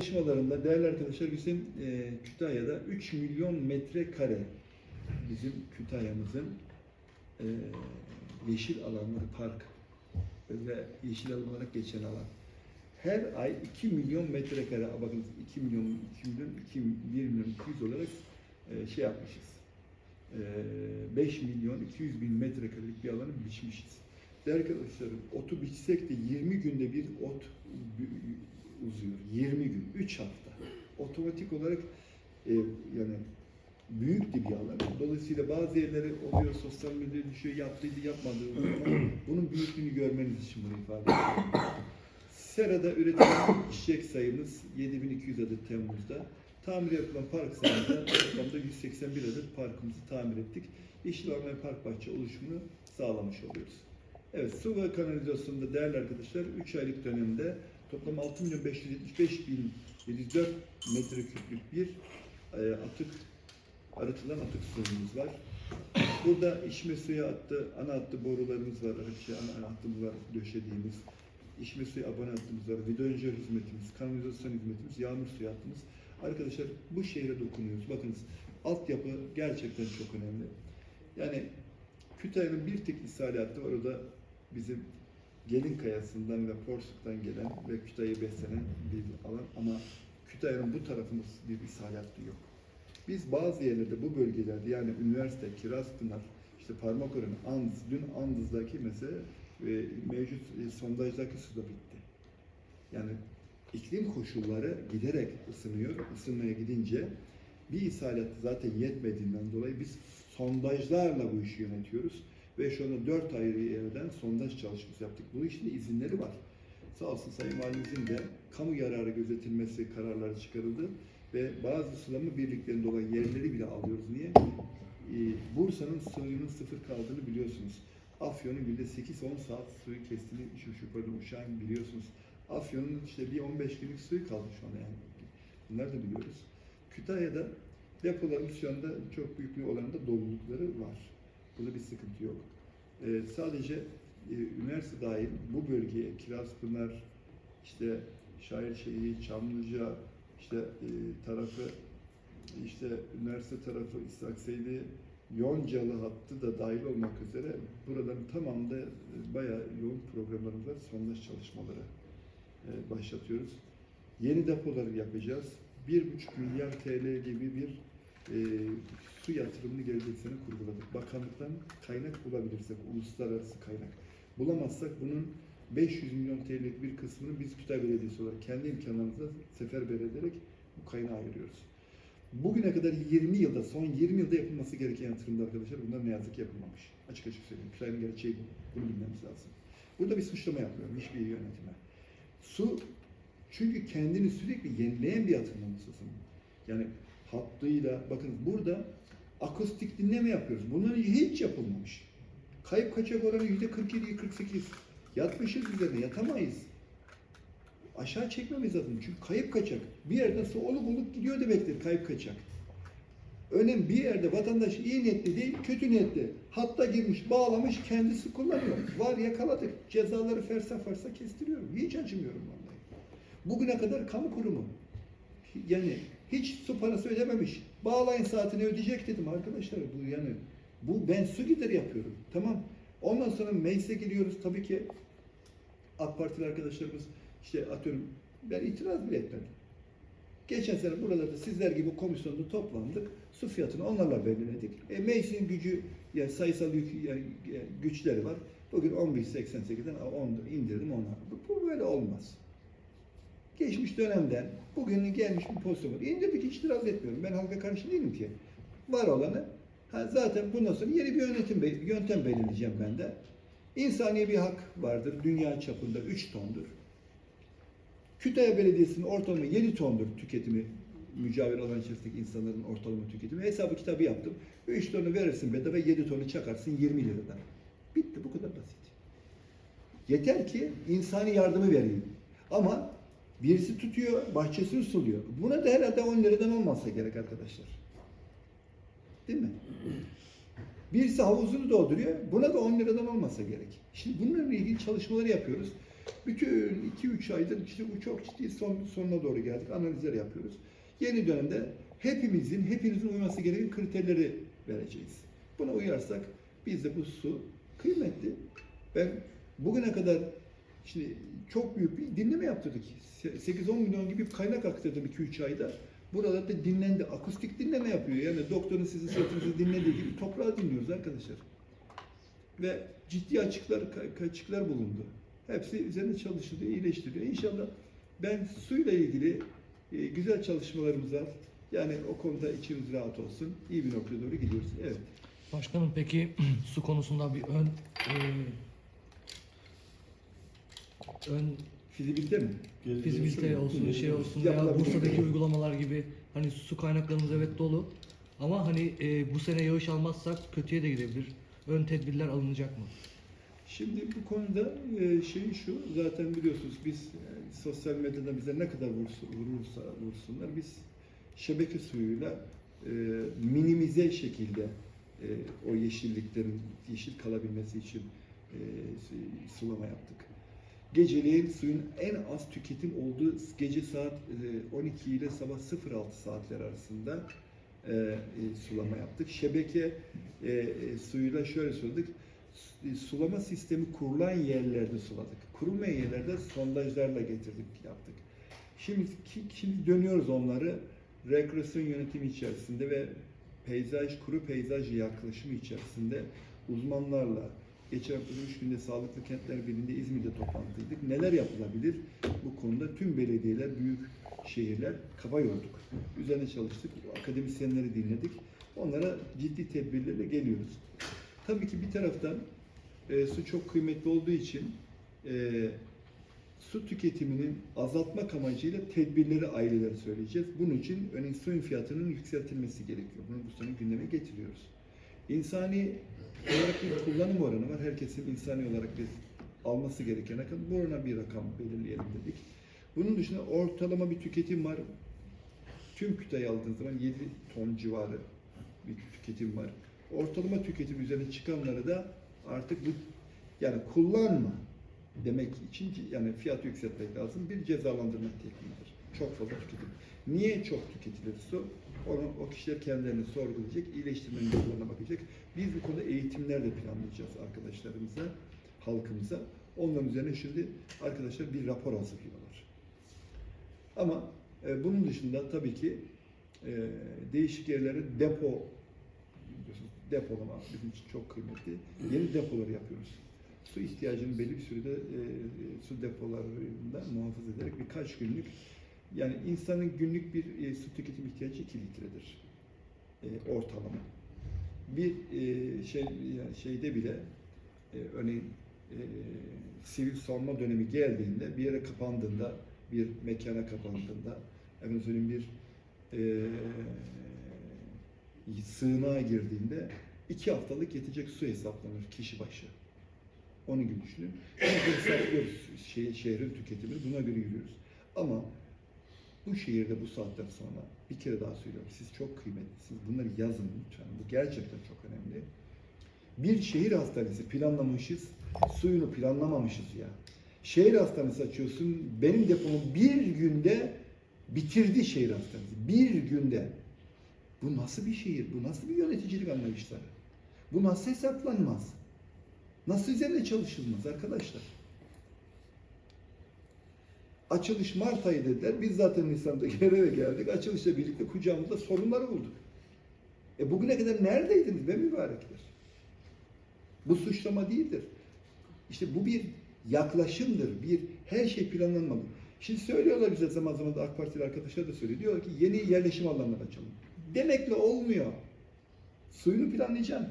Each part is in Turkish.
Çalışmalarında değerli arkadaşlar bizim e, Kütahya'da 3 milyon metrekare bizim Kütahya'mızın e, yeşil alanları park ve yeşil alan olarak geçen alan. Her ay 2 milyon metrekare, bakın 2 milyon, 2 milyon, 2, 1 milyon 200 olarak e, şey yapmışız. E, 5 milyon 200 bin metrekarelik bir alanı biçmişiz. Değerli arkadaşlar, otu biçsek de 20 günde bir ot uzuyor. 20 gün, 3 hafta. Otomatik olarak e, yani büyük bir alan. Dolayısıyla bazı yerleri oluyor, sosyal medyaya düşüyor, yaptıydı, yapmadı. Bunun büyüklüğünü görmeniz için bunu ifade ediyorum. Serada üretilen çiçek sayımız 7200 adet Temmuz'da. Tamir yapılan park sayımızda toplamda 181 adet parkımızı tamir ettik. Alan ve park bahçe oluşumunu sağlamış oluyoruz. Evet, su ve kanalizasyonda değerli arkadaşlar 3 aylık dönemde toplam 6 milyon 575 bin 704 metreküplük bir e, atık arıtılan atık suyumuz var. Burada içme suyu attı, ana hattı borularımız var, şey, ana hattımız var döşediğimiz. İçme suyu abone hattımız var, vidanjör hizmetimiz, kanalizasyon hizmetimiz, yağmur suyu hattımız. Arkadaşlar bu şehre dokunuyoruz. Bakınız altyapı gerçekten çok önemli. Yani Kütahya'nın bir tek ishalatı var. O da bizim Gelin Kayası'ndan ve Porsuk'tan gelen ve Kütahya'yı beslenen bir alan. Ama Kütahya'nın bu tarafında bir ishalatı yok. Biz bazı yerlerde bu bölgelerde yani üniversite, Kirazpınar, işte Parmakören, Andız, dün Andız'daki mesela e, mevcut e, sondajdaki su da bitti. Yani iklim koşulları giderek ısınıyor. Isınmaya gidince bir ishalat zaten yetmediğinden dolayı biz sondajlarla bu işi yönetiyoruz. Ve şu anda dört ayrı yerden sondaj çalışması yaptık. Bu işin de izinleri var. Sağ olsun Sayın Valimizin de kamu yararı gözetilmesi kararları çıkarıldı. Ve bazı sulama birliklerinde olan yerleri bile alıyoruz. Niye? Ee, Bursa'nın suyunun sıfır kaldığını biliyorsunuz. Afyon'un günde 8-10 saat suyu kestiğini şu şu pardon uşağın biliyorsunuz. Afyon'un işte bir 15 günlük suyu kaldı şu an yani. Bunları da biliyoruz. Kütahya'da depolarımız şu anda çok büyük bir oranda dolulukları var. Burada bir sıkıntı yok. Ee, sadece e, üniversite dahil bu bölgeye Kirazpınar, işte Şairşehir, Çamlıca, işte e, tarafı, işte üniversite tarafı, İstakseyli, Yoncalı hattı da dahil olmak üzere buraların tamamında e, bayağı yoğun programlarımız var. Sondaj çalışmaları e, başlatıyoruz. Yeni depoları yapacağız. 1,5 milyar TL gibi bir e, su yatırımını gelecek sene kurguladık. Bakanlıktan kaynak bulabilirsek, uluslararası kaynak. Bulamazsak bunun 500 milyon TL'lik bir kısmını biz Kütahya Belediyesi olarak kendi imkanlarımızla seferber ederek bu kaynağı ayırıyoruz. Bugüne kadar 20 yılda, son 20 yılda yapılması gereken yatırımlar arkadaşlar bunlar ne yazık ki yapılmamış. Açık açık söyleyeyim. Kütahya'nın gerçeği bu. Bunu bilmemiz lazım. Burada bir suçlama yapmıyorum hiçbir yönetime. Su çünkü kendini sürekli yenileyen bir yatırım olması Yani hattıyla, bakın burada akustik dinleme yapıyoruz. Bunların hiç yapılmamış. Kayıp kaçak oranı yüzde 47 48. Yatmışız üzerine yatamayız. Aşağı çekmemiz lazım. Çünkü kayıp kaçak. Bir yerden su olup olup gidiyor demektir kayıp kaçak. Önemli bir yerde vatandaş iyi niyetli değil, kötü niyetli. Hatta girmiş, bağlamış, kendisi kullanıyor. Var yakaladık. Cezaları fersa fersa kestiriyorum. Hiç acımıyorum vallahi. Bugüne kadar kamu kurumu. Yani hiç su parası ödememiş. Bağlayın saatini ödeyecek dedim arkadaşlar. Bu yani bu ben su gideri yapıyorum. Tamam. Ondan sonra meclise gidiyoruz. Tabii ki AK Partili arkadaşlarımız işte atıyorum ben itiraz bile etmedim. Geçen sene buralarda sizler gibi komisyonda toplandık. Su fiyatını onlarla belirledik. E, meclisin gücü yani sayısal yük, yani, güçleri var. Bugün 11.88'den 10 indirdim ona. Bu böyle olmaz. Geçmiş dönemden bugünün gelmiş bir pozisyon var. İndirdik hiç itiraz etmiyorum. Ben halka karşı değilim ki. Var olanı. Ha, zaten bundan sonra yeni bir yönetim, be- yöntem belirleyeceğim ben de. İnsani bir hak vardır. Dünya çapında 3 tondur. Kütahya Belediyesi'nin ortalama 7 tondur tüketimi mücavir alan içerisindeki insanların ortalama tüketimi. Hesabı kitabı yaptım. 3 tonu verirsin bedava 7 tonu çakarsın 20 liradan. Bitti bu kadar basit. Yeter ki insani yardımı vereyim. Ama birisi tutuyor, bahçesini suluyor. Buna da herhalde 10 liradan olmazsa gerek arkadaşlar. Değil mi? Birisi havuzunu dolduruyor. Buna da 10 liradan olmasa gerek. Şimdi bunlarla ilgili çalışmaları yapıyoruz. Bütün 2-3 aydır işte bu çok ciddi son, sonuna doğru geldik. Analizler yapıyoruz. Yeni dönemde hepimizin, hepinizin uyması gereken kriterleri vereceğiz. Buna uyarsak biz de bu su kıymetli. Ben bugüne kadar şimdi çok büyük bir dinleme yaptırdık. 8-10 milyon gibi bir kaynak aktardım 2-3 ayda. Burada da dinlendi. Akustik dinleme yapıyor. Yani doktorun sizi sırtınızı dinlediği gibi toprağı dinliyoruz arkadaşlar. Ve ciddi açıklar, ka- açıklar bulundu. Hepsi üzerine çalışılıyor, iyileştiriliyor. İnşallah ben suyla ilgili e, güzel çalışmalarımız var. Yani o konuda içimiz rahat olsun. İyi bir noktaya doğru gidiyoruz. Evet. Başkanım peki su konusunda bir ön e, ön Fizibilite mi? fizibilite olsun, şey olsun Yapılan veya Bursa'daki şey. uygulamalar gibi hani su kaynaklarımız evet dolu ama hani e, bu sene yağış almazsak kötüye de gidebilir. Ön tedbirler alınacak mı? Şimdi bu konuda e, şey şu, zaten biliyorsunuz biz e, sosyal medyada bize ne kadar vursa, vurursa vursunlar biz şebeke suyuyla e, minimize şekilde e, o yeşilliklerin yeşil kalabilmesi için e, su- sulama yaptık. Geceleyin suyun en az tüketim olduğu gece saat e, 12 ile sabah 06 saatler arasında e, e, sulama yaptık. Şebeke e, e, suyuyla şöyle suladık. Su- Sulama sistemi kurulan yerlerde suladık. Kurulmayan yerlerde sondajlarla getirdik, yaptık. Şimdi, şimdi dönüyoruz onları rekreasyon yönetimi içerisinde ve peyzaj, kuru peyzaj yaklaşımı içerisinde uzmanlarla geçen hafta üç günde Sağlıklı Kentler Birliği'nde İzmir'de toplantıydık. Neler yapılabilir? Bu konuda tüm belediyeler, büyük şehirler kafa yorduk. Üzerine çalıştık. Akademisyenleri dinledik. Onlara ciddi tedbirlerle geliyoruz. Tabii ki bir taraftan e, su çok kıymetli olduğu için e, su tüketiminin azaltmak amacıyla tedbirleri ailelere söyleyeceğiz. Bunun için örneğin suyun fiyatının yükseltilmesi gerekiyor. Bunu bu sene gündeme getiriyoruz. İnsani olarak bir kullanım oranı var. Herkesin insani olarak bir alması gereken rakam. Bu orana bir rakam belirleyelim dedik. Bunun dışında ortalama bir tüketim var. Tüm kütayı aldığınız zaman 7 ton civarı bir tüketim var. Ortalama tüketim üzerine çıkanları da artık bu yani kullanma demek için yani fiyatı yükseltmek lazım. Bir cezalandırma tekniğidir. Çok fazla tüketim. Niye çok tüketilir su? Onu o kişiler kendilerini sorgulayacak, iyileştirmenin yollarına bakacak. Biz bu konuda eğitimler de planlayacağız arkadaşlarımıza, halkımıza. Onların üzerine şimdi arkadaşlar bir rapor hazırlıyorlar. Ama e, bunun dışında tabii ki e, değişik yerlere depo depolama bizim için çok kıymetli. Yeni depoları yapıyoruz. Su ihtiyacını belli bir sürede e, e, su depolarında muhafaza ederek birkaç günlük yani insanın günlük bir e, su tüketim ihtiyacı 2 litredir e, ortalama. Bir e, şey yani şeyde bile e, örneğin e, sivil savunma dönemi geldiğinde bir yere kapandığında bir mekana kapandığında efendim söyleyeyim bir e, sığınağa girdiğinde iki haftalık yetecek su hesaplanır kişi başı. Onun gibi düşünün. Biz de hesaplıyoruz şehrin tüketimini buna göre yürüyoruz. Ama bu şehirde bu saatten sonra bir kere daha söylüyorum. Siz çok kıymetlisiniz. Bunları yazın lütfen. Bu gerçekten çok önemli. Bir şehir hastanesi planlamışız. Suyunu planlamamışız ya. Şehir hastanesi açıyorsun. Benim depomu bir günde bitirdi şehir hastanesi. Bir günde. Bu nasıl bir şehir? Bu nasıl bir yöneticilik anlayışları? Bu nasıl hesaplanmaz? Nasıl üzerine çalışılmaz arkadaşlar? Açılış Mart ayı dediler. Biz zaten Nisan'da göreve geldik. Açılışla birlikte kucağımızda sorunları bulduk. E bugüne kadar neredeydiniz be mübarekler? Bu suçlama değildir. İşte bu bir yaklaşımdır. Bir her şey planlanmalı. Şimdi söylüyorlar bize zaman zaman da AK Partili arkadaşlar da söylüyor. Diyor ki yeni yerleşim alanları açalım. Demekle olmuyor. Suyunu planlayacaksın.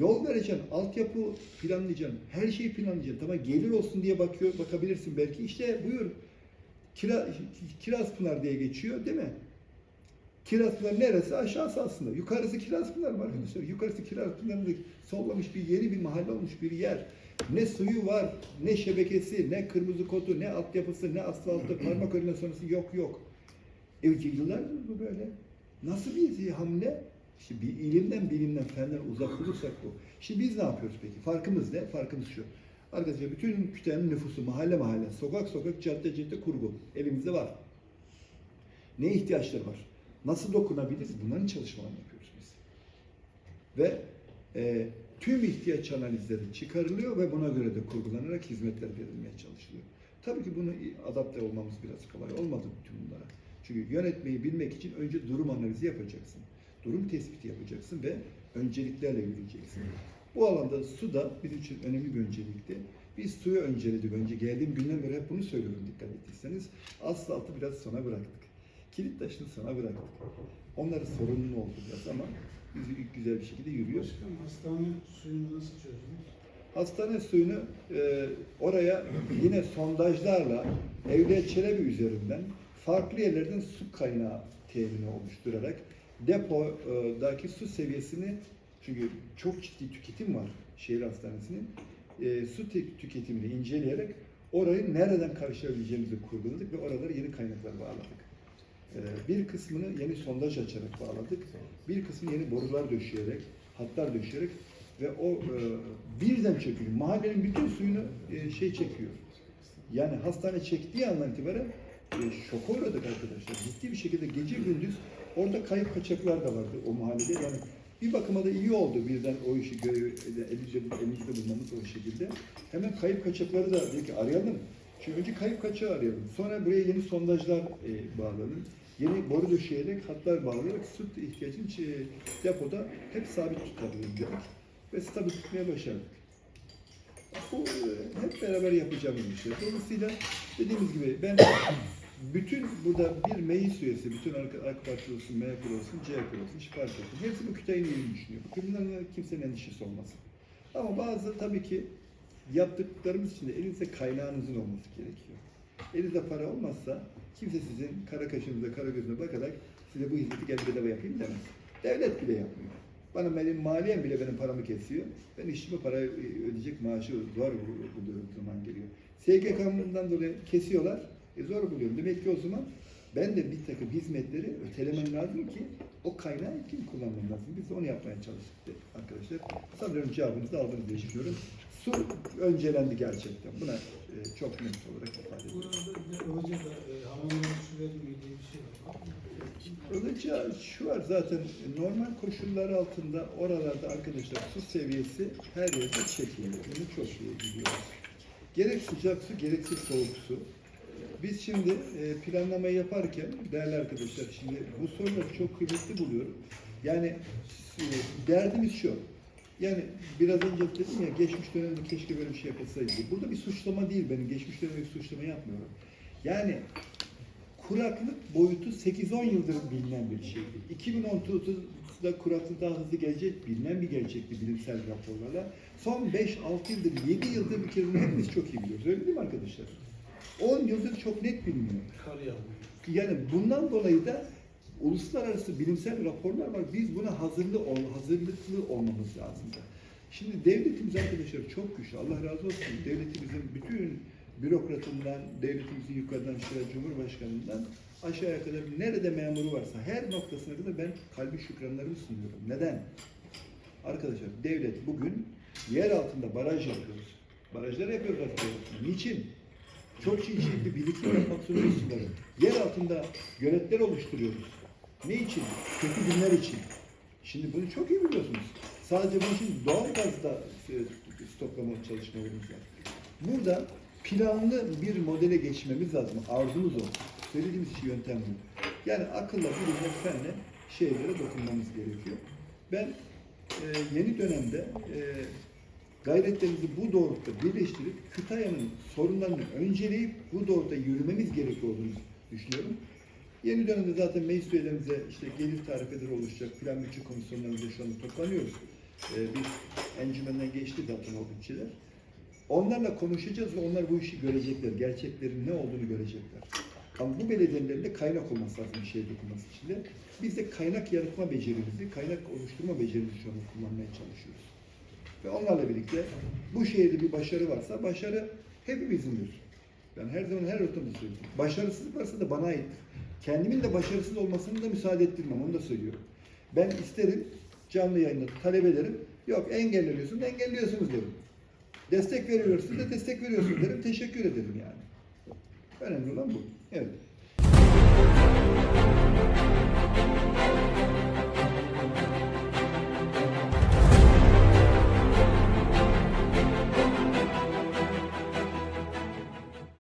Yol vereceksin, altyapı planlayacaksın, her şeyi planlayacaksın. Tamam gelir olsun diye bakıyor, bakabilirsin belki. İşte buyur. Kira, Kirazpınar diye geçiyor değil mi? Kirazpınar neresi? Aşağısı aslında. Yukarısı Kirazpınar mı arkadaşlar? Yukarısı Kirazpınar'ın sollamış bir yeri, bir mahalle olmuş bir yer. Ne suyu var, ne şebekesi, ne kırmızı kodu, ne altyapısı, ne asfaltı, parmak önüne sonrası yok yok. E, yıllardır bu böyle. Nasıl bir hamle? İşte bir ilimden, bilimden, fenden uzak olursak bu. Şimdi biz ne yapıyoruz peki? Farkımız ne? Farkımız şu. Arkadaşlar bütün Kütahya'nın nüfusu mahalle mahalle, sokak sokak, cadde cadde kurgu elimizde var. Ne ihtiyaçları var? Nasıl dokunabiliriz? Bunların çalışmalarını yapıyoruz biz. Ve e, tüm ihtiyaç analizleri çıkarılıyor ve buna göre de kurgulanarak hizmetler verilmeye çalışılıyor. Tabii ki bunu adapte olmamız biraz kolay olmadı bütün bunlara. Çünkü yönetmeyi bilmek için önce durum analizi yapacaksın. Durum tespiti yapacaksın ve önceliklerle yürüyeceksin. Bu alanda su da bizim için önemli bir öncelikti. Biz suyu önceledik önce. Geldiğim günden beri hep bunu söylüyorum dikkat ettiyseniz. Asfaltı biraz sona bıraktık. Kilit taşını sona bıraktık. Onların sorunlu oldu biraz ama biz güzel bir şekilde yürüyor. Başkanım hastane suyunu nasıl çözdünüz? Hastane suyunu e, oraya yine sondajlarla Evliya Çelebi üzerinden farklı yerlerden su kaynağı temini oluşturarak depodaki su seviyesini çünkü çok ciddi tüketim var şehir hastanesinin e, su tü- tüketimini inceleyerek orayı nereden karşılayabileceğimizi kurguladık ve oralara yeni kaynaklar bağladık. E, bir kısmını yeni sondaj açarak bağladık. Bir kısmını yeni borular döşeyerek, hatlar döşeyerek ve o e, birden çekiyor. Mahallenin bütün suyunu e, şey çekiyor. Yani hastane çektiği andan itibaren e, şoka uğradık arkadaşlar. Ciddi bir şekilde gece gündüz orada kayıp kaçaklar da vardı o mahallede. Yani bir bakıma da iyi oldu birden o işi elimizde, elimizde bulmamız o şekilde. Hemen kayıp kaçakları da dedik ki arayalım. Şimdi önce kayıp kaçağı arayalım. Sonra buraya yeni sondajlar e, bağlanın. Yeni boru döşeyerek, hatlar bağlayarak su ihtiyacını depoda hep sabit dedik. Ve stabil tutmaya başardık. Bu e, hep beraber yapacağımız bir şey. Dolayısıyla dediğimiz gibi ben bütün burada bir meclis üyesi, bütün AK Parti olsun, MHP olsun, CHP olsun, hiç fark. Hepsi bu Kütahya'nın iyiliğini düşünüyor. Bu bundan kimsenin endişesi olmasın. Ama bazı tabii ki yaptıklarımız için de elinizde kaynağınızın olması gerekiyor. Elinizde para olmazsa kimse sizin kara kaşınıza, kara gözüne bakarak size bu hizmeti gel bedava yapayım demez. Devlet bile yapmıyor. Bana benim maliyem bile benim paramı kesiyor. Ben işime para ödeyecek maaşı zor buluyorum zaman geliyor. SGK'mdan dolayı kesiyorlar. E zor buluyorum. Demek ki o zaman ben de bir takım hizmetleri ötelemem lazım ki o kaynağı etkin kullanmam lazım. Biz de onu yapmaya çalıştık arkadaşlar. Sanıyorum cevabınızı aldınız diye düşünüyorum. Su öncelendi gerçekten. Buna e, çok net olarak ifade ediyorum. Burada de Ilıca'da e, hamamlar su bir şey var. Ilıca şu var zaten normal koşullar altında oralarda arkadaşlar su seviyesi her yerde çekiliyor. Bunu çok iyi biliyoruz. Gerek sıcak su gerekse soğuk su. Biz şimdi e, planlamayı yaparken değerli arkadaşlar şimdi bu soruları çok kıymetli buluyorum. Yani e, derdimiz şu. Yani biraz önce dedim ya geçmiş dönemde keşke böyle bir şey yapılsaydı. Burada bir suçlama değil benim. Geçmiş dönemde bir suçlama yapmıyorum. Yani kuraklık boyutu 8-10 yıldır bilinen bir şeydi. 2030'da kuraklık daha hızlı gelecek bilinen bir gerçekti bilimsel raporlarla. Son 5-6 yıldır, 7 yıldır bir kere hepimiz çok iyi biliyoruz. Öyle değil mi arkadaşlar? 10 yıldır çok net biliniyor. Kar yağmıyor. Yani bundan dolayı da uluslararası bilimsel raporlar var. Biz buna hazırlı ol, hazırlıklı olmamız lazım. da. Şimdi devletimiz arkadaşlar çok güçlü. Allah razı olsun. Devletimizin bütün bürokratından, devletimizin yukarıdan aşağı Cumhurbaşkanından aşağıya kadar nerede memuru varsa her noktasına kadar ben kalbi şükranlarımı sunuyorum. Neden? Arkadaşlar devlet bugün yer altında baraj yapıyoruz. Barajlar yapıyoruz. Niçin? Çok çeşitli birikim yapmak zorundayız suları. Yer altında göletler oluşturuyoruz. Ne için? Kötü günler için. Şimdi bunu çok iyi biliyorsunuz. Sadece bunun için doğal gazda e, stoklama çalışmalarımız var. Burada planlı bir modele geçmemiz lazım. Arzumuz o. Söylediğimiz şey yöntem bu. Yani akılla, bilimle, fenle şeylere dokunmamız gerekiyor. Ben e, yeni dönemde e, gayretlerimizi bu doğrultuda birleştirip Kütahya'nın sorunlarını önceleyip bu doğrultuda yürümemiz gerekiyor düşünüyorum. Yeni dönemde zaten meclis üyelerimize işte gelir tarifeleri oluşacak, plan bütçe komisyonlarımızda şu anda toplanıyoruz. Ee, bir encümenden geçti zaten o bütçeler. Onlarla konuşacağız ve onlar bu işi görecekler, gerçeklerin ne olduğunu görecekler. Ama bu belediyelerin de kaynak olması lazım bir şey dokunması için de. Biz de kaynak yaratma becerimizi, kaynak oluşturma becerimizi şu anda kullanmaya çalışıyoruz. Ve onlarla birlikte bu şehirde bir başarı varsa başarı hepimizindir. Ben her zaman her ortamda söylüyorum. Başarısızlık varsa da bana ait. Kendimin de başarısız olmasını da müsaade ettirmem. Onu da söylüyorum. Ben isterim canlı yayında talep ederim. Yok engelliyorsun engelliyorsunuz derim. Destek veriyorsun da destek veriyorsun derim. Teşekkür ederim yani. Önemli olan bu. Evet.